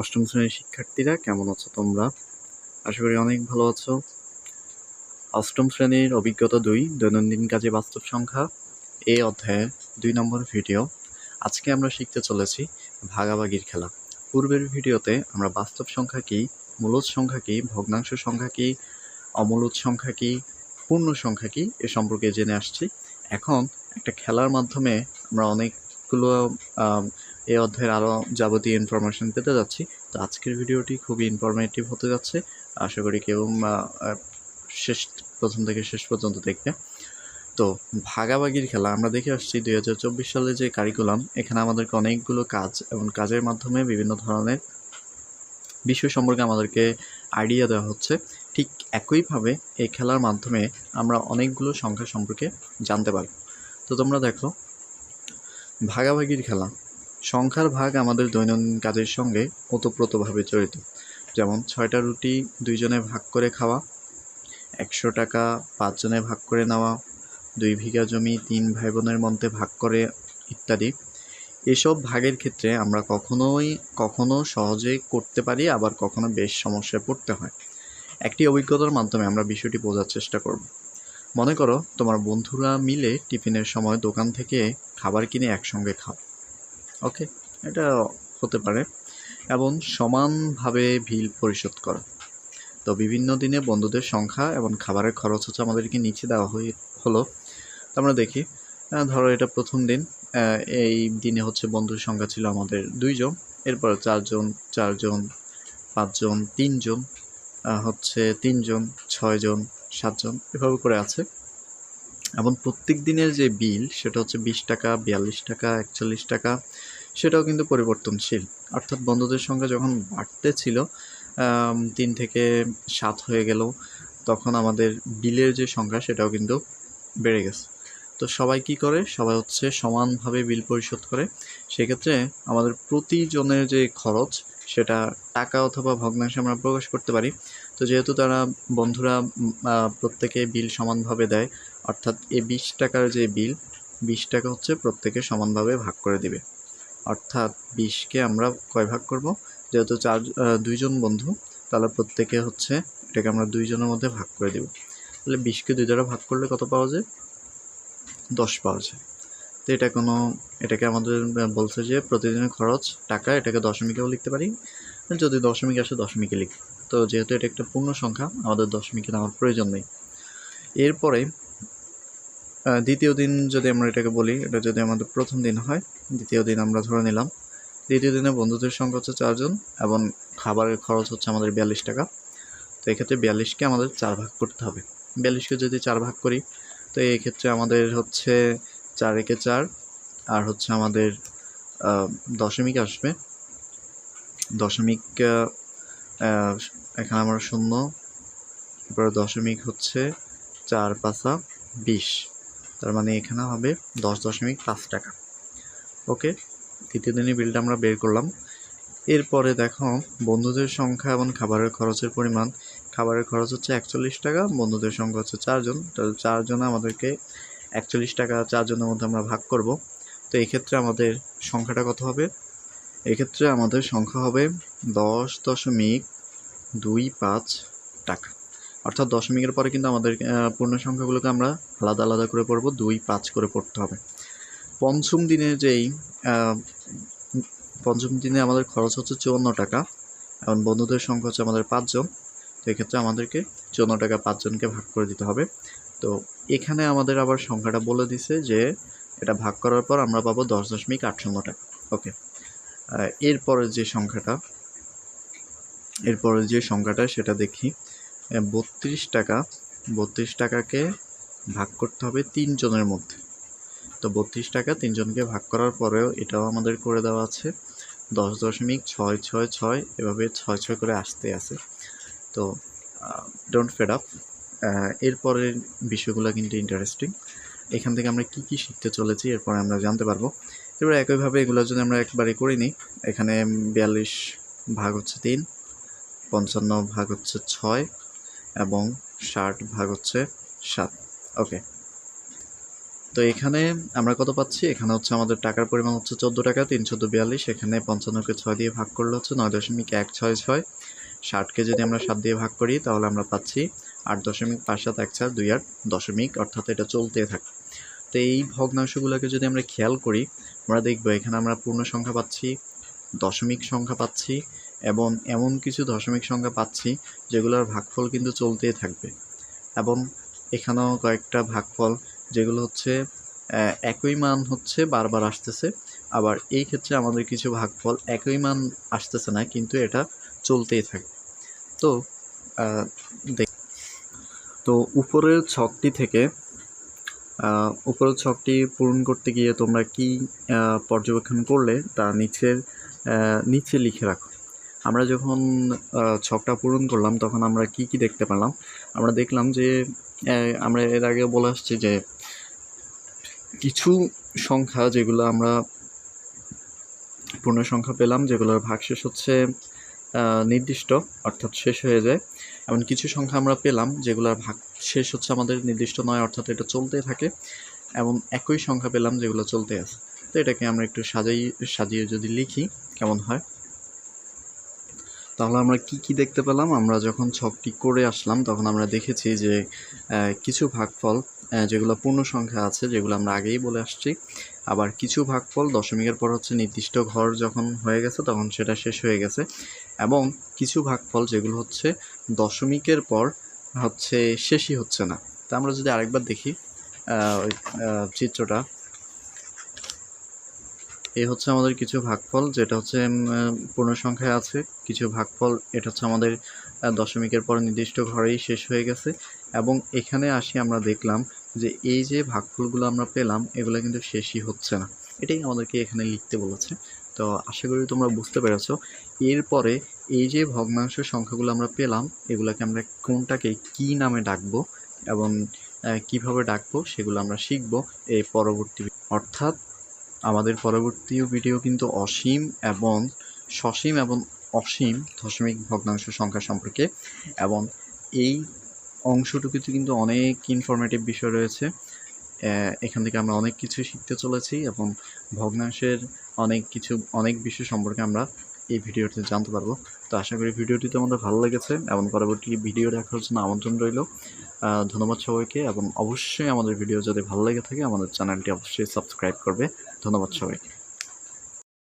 অষ্টম শ্রেণির শিক্ষার্থীরা, কেমন আছো তোমরা? আশা করি অনেক ভালো আছো। অষ্টম শ্রেণির অভিজ্ঞতা দুই, দৈনন্দিন কাজে বাস্তব সংখ্যা। এই অধ্যায়ের দুই নম্বর ভিডিও। আজকে আমরা শিখতে চলেছি ভাগাভাগির খেলা। পূর্বের ভিডিওতে আমরা বাস্তব সংখ্যা কী মূলদ সংখ্যা কী, ভগ্নাংশ সংখ্যা কী অমূলদ সংখ্যা কী, পূর্ণ সংখ্যা কী, এ সম্পর্কে জেনে আসছি। এখন একটা খেলার মাধ্যমে আমরা অনেকগুলো এই অধ্যায়ের আরও যাবতীয় ইনফরমেশন পেতে যাচ্ছি। তো আজকের ভিডিওটি খুবই ইনফরমেটিভ হতে যাচ্ছে। আশা করি কেউ শেষ প্রথম থেকে শেষ পর্যন্ত দেখবে। তো ভাগাভাগির খেলা, আমরা দেখে আসছি দুই হাজার চব্বিশ সালে যে কারিকুলাম এখানে আমাদেরকে অনেকগুলো কাজ এবং কাজের মাধ্যমে বিভিন্ন ধরনের বিষয় সম্পর্কে আমাদেরকে আইডিয়া দেওয়া হচ্ছে। ঠিক একইভাবে এই খেলার মাধ্যমে আমরা অনেকগুলো সংখ্যা সম্পর্কে জানতে পারি তো তোমরা দেখো, ভাগাভাগির খেলা সংখ্যার ভাগ আমাদের দৈনন্দিন কাজের সঙ্গে ওতপ্রোতভাবে জড়িত। যেমন, ছয়টা রুটি দুইজনে ভাগ করে খাওয়া, একশো টাকা পাঁচজনে ভাগ করে নেওয়া, দুই বিঘা জমি তিন ভাই বোনের মধ্যে ভাগ করে, ইত্যাদি। এসব ভাগের ক্ষেত্রে আমরা কখনোই কখনো সহজে করতে পারি, আবার কখনো বেশ সমস্যায় পড়তে হয়। একটি অভিজ্ঞতার মাধ্যমে আমরা বিষয়টি বোঝার চেষ্টা করব। মনে করো, তোমার বন্ধুরা মিলে টিফিনের সময় দোকান থেকে খাবার কিনে একসঙ্গে খাও। ওকে এটা হতে পারে। এবং সমানভাবে বিল পরিশোধ করা। তো বিভিন্ন দিনে বন্ধুদের সংখ্যা এবং খাবারের খরচ হচ্ছে আমাদেরকে নিচে দেওয়া হয়ে, হলো। তো আমরা দেখি ধরো এটা প্রথম দিন এই দিনে হচ্ছে বন্ধুর সংখ্যা ছিল আমাদের দুইজন এরপর চারজন চারজন পাঁচজন তিনজন হচ্ছে তিনজন ছয়জন সাতজন এভাবে করে আছে। এবং প্রত্যেক দিনের যে বিল, সেটা হচ্ছে বিশ টাকা, বিয়াল্লিশ টাকা, একচল্লিশ টাকা সেটাও কিন্তু পরিবর্তনশীল। অর্থাৎ বন্ধুদের সংখ্যা যখন বাড়তে ছিল তিন থেকে সাত হয়ে গেল, তখন আমাদের বিলের যে সংখ্যা সেটাও কিন্তু বেড়ে গেছে। তো সবাই কি করে? সবাই হচ্ছে সমানভাবে বিল পরিশোধ করে। সেক্ষেত্রে আমাদের প্রতিজনের যে খরচ, সেটা টাকা অথবা ভগ্নাংশে আমরা প্রকাশ করতে পারি। তো যেহেতু তারা বন্ধুরা প্রত্যেকে বিল সমানভাবে দেয়, অর্থাৎ এই বিশ টাকার যে বিল, বিশ টাকা হচ্ছে প্রত্যেকে সমানভাবে ভাগ করে দিবে। অর্থাৎ বিশকে আমরা কয় ভাগ করব? যেহেতু চার দুইজন বন্ধু, তাহলে প্রত্যেকে হচ্ছে এটাকে আমরা দুইজনের মধ্যে ভাগ করে দেব। তাহলে বিশকে দুই দ্বারা ভাগ করলে কত পাওয়া যায়? দশ পাওয়া যায়। তো এটা কোনো, এটাকে আমাদের বলছে যে প্রতিদিনের খরচ টাকা, এটাকে দশমিকেও লিখতে পারি। যদি দশমিক আসে, দশমিকে লিখি। তো যেহেতু এটা একটা পূর্ণ সংখ্যা, আমাদের দশমিকে নেওয়ার প্রয়োজন নেই। এরপরে দ্বিতীয় দিন যদি আমরা এটাকে বলি, এটা যদি আমাদের প্রথম দিন হয়, দ্বিতীয় দিন আমরা ধরে নিলাম। দ্বিতীয় দিনে বন্ধুদের সংখ্যা হচ্ছে চারজন এবং খাবারের খরচ হচ্ছে আমাদের বিয়াল্লিশ টাকা। তো এক্ষেত্রে বিয়াল্লিশকে আমাদের চার ভাগ করতে হবে। বিয়াল্লিশকে যদি চার ভাগ করি, তো এই ক্ষেত্রে আমাদের হচ্ছে চার একে চার, আর হচ্ছে আমাদের দশমিক আসবে। দশমিক এখানে আমরা শূন্য, এরপরে দশমিক হচ্ছে চার পাঁচা বিশ। তার মানে এখানে হবে দশ দশমিক পাঁচ টাকা। ওকে দ্বিতীয় দিনের বিলটা আমরা বের করলাম। এরপরে দেখো, বন্ধুদের সংখ্যা এবং খাবারের খরচের পরিমাণ। খাবারের খরচ হচ্ছে একচল্লিশ টাকা, বন্ধুদের সংখ্যা হচ্ছে চারজন। তাহলে চারজনে আমাদেরকে একচল্লিশ টাকা, চারজনের মধ্যে আমরা ভাগ করব। তো এই ক্ষেত্রে আমাদের সংখ্যাটা কত হবে? এক্ষেত্রে আমাদের সংখ্যা হবে দশ দশমিক দুই পাঁচ টাকা। অর্থাৎ দশমিকের পরে কিন্তু আমাদের পূর্ণ সংখ্যাগুলোকে আমরা আলাদা আলাদা করে পড়ব, দুই পাঁচ করে পড়তে হবে। পঞ্চম দিনে যেই পঞ্চম দিনে আমাদের খরচ হচ্ছে চুয়ান্ন টাকা, এবং বন্ধুদের সংখ্যা হচ্ছে আমাদের পাঁচজন তো এক্ষেত্রে আমাদেরকে চুয়ান্ন টাকা পাঁচজনকে ভাগ করে দিতে হবে। তো এখানে আমাদের আবার সংখ্যাটা বলে দিছে যে, এটা ভাগ করার পর আমরা পাবো দশ দশমিক আট শূন্য টাকা। ওকে এরপরের যে সংখ্যাটা, এরপরের যে সংখ্যাটা, সেটা দেখি। বত্রিশ টাকা। বত্রিশ টাকাকে ভাগ করতে হবে তিনজনের মধ্যে। তো বত্রিশ টাকা তিনজনকে ভাগ করার পরেও এটাও আমাদের করে দেওয়া আছে। দশ দশমিক ছয় ছয় ছয়, এভাবে ছয় ছয় করে আসতে আছে। তো ডোন্ট ফেড আপ এরপরের বিষয়গুলো কিন্তু ইন্টারেস্টিং এখান থেকে আমরা কি কি শিখতে চলেছি এরপরে আমরা জানতে পারব। এবার একইভাবে এগুলো যদি আমরা একবারে করে নিই, এখানে বিয়াল্লিশ ভাগ হচ্ছে তিন, পঞ্চান্ন ভাগ হচ্ছে ছয় এবং ষাট ভাগ হচ্ছে সাত। ওকে তো এখানে আমরা কত পাচ্ছি? এখানে হচ্ছে আমাদের টাকার পরিমাণ হচ্ছে চোদ্দ টাকা তিনশো বিয়াল্লিশ। এখানে পঞ্চান্নকে ছয় দিয়ে ভাগ করলে হচ্ছে নয় দশমিক এক ছয় ছয়। ষাটকে যদি আমরা সাত দিয়ে ভাগ করি, তাহলে আমরা পাচ্ছি আট দশমিক পাঁচ সাত এক চার দুই আট দশমিক, অর্থাৎ এটা চলতে থাকে। তো এই ভগ্নাংশগুলোকে যদি আমরা খেয়াল করি, আমরা দেখব এখানে আমরা পূর্ণ সংখ্যা পাচ্ছি, দশমিক সংখ্যা পাচ্ছি এবং এমন কিছু দশমিক সংখ্যা পাচ্ছি, যেগুলোর ভাগফল কিন্তু চলতেই থাকবে। এবং এখানেও কয়েকটা ভাগফল, যেগুলো হচ্ছে একই মান হচ্ছে বারবার আসতেছে। আবার এই ক্ষেত্রে আমাদের কিছু ভাগফল একই মান আসতেছে না, কিন্তু এটা চলতেই থাকে। তো দেখ- তো উপরের ছকটি থেকে উপরের ছকটি পূরণ করতে গিয়ে তোমরা কি পর্যবেক্ষণ করলে, তা নিচের নিচে লিখে রাখো। আমরা যখন ছকটা পূরণ করলাম, তখন আমরা কি কি দেখতে পেলাম? আমরা দেখলাম যে আমরা এর আগে বলে আসছি যে, কিছু সংখ্যা যেগুলো আমরা পূর্ণ সংখ্যা পেলাম, যেগুলোর ভাগশেষ হচ্ছে নির্দিষ্ট, অর্থাৎ শেষ হয়ে যায়। এমন কিছু সংখ্যা আমরা পেলাম, যেগুলোর ভাগ শেষ হচ্ছে আমাদের নির্দিষ্ট নয়, অর্থাৎ এটা চলতে থাকে। এবং একই সংখ্যা পেলাম, যেগুলো চলতে আছে। তো এটাকে আমরা একটু সাজাই, সাজিয়ে যদি লিখি, কেমন হয়? তাহলে আমরা কি কি দেখতে পেলাম? আমরা যখন ছকটি করে আসলাম, তখন আমরা দেখেছি যে কিছু ভাগফল যেগুলো পূর্ণ সংখ্যা আছে, যেগুলো আমরা আগেই বলে আসছি। আবার কিছু ভাগফল দশমিকের পর হচ্ছে নির্দিষ্ট ঘর যখন হয়ে গেছে, তখন সেটা শেষ হয়ে গেছে। এবং কিছু ভাগফল যেগুলো হচ্ছে দশমিকের পর হচ্ছে শেষই হচ্ছে না। তা আমরা যদি আরেকবার দেখি চিত্রটা। এই হচ্ছে আমাদের কিছু ভাগফল, যেটা হচ্ছে পূর্ণ সংখ্যায় আছে। কিছু ভাগফল, এটা হচ্ছে আমাদের দশমিকের পর নির্দিষ্ট ঘরেই শেষ হয়ে গেছে। এবং এখানে আসি আমরা দেখলাম যে এই যে ভাগফলগুলো আমরা পেলাম, এগুলো কিন্তু শেষই হচ্ছে না। এটাই আমাদেরকে এখানে লিখতে বলেছে। তো আশা করি তোমরা বুঝতে পেরেছ। এরপরে এই যে ভগ্নাংশ সংখ্যাগুলো আমরা পেলাম, এগুলোকে আমরা কোনটাকে কি নামে ডাকবো এবং কীভাবে ডাকবো, সেগুলো আমরা শিখব এই পরবর্তী অর্থাৎ আমাদের পরবর্তী ভিডিও কিন্তু অসীম এবং সসীম এবং অসীম দশমিক ভগ্নাংশ সংখ্যা সম্পর্কে এবং এই অংশটুকুতে কিন্তু অনেক ইনফরমেটিভ বিষয় রয়েছে। এখান থেকে আমরা অনেক কিছু শিখতে চলেছি এবং ভগ্নাংশের অনেক কিছু, অনেক বিষয় সম্পর্কে আমরা এই ভিডিওতে জানতে পারব। তো আশা করি ভিডিওটি তোমাদের ভালো লেগেছে এবং পরবর্তী ভিডিও দেখার জন্য আমন্ত্রণ রইল। ধন্যবাদ সবাইকে এবং অবশ্যই আমাদের ভিডিও যদি ভালো লেগে থাকে আমাদের চ্যানেলটি অবশ্যই সাবস্ক্রাইব করবে। ধন্যবাদ সবাইকে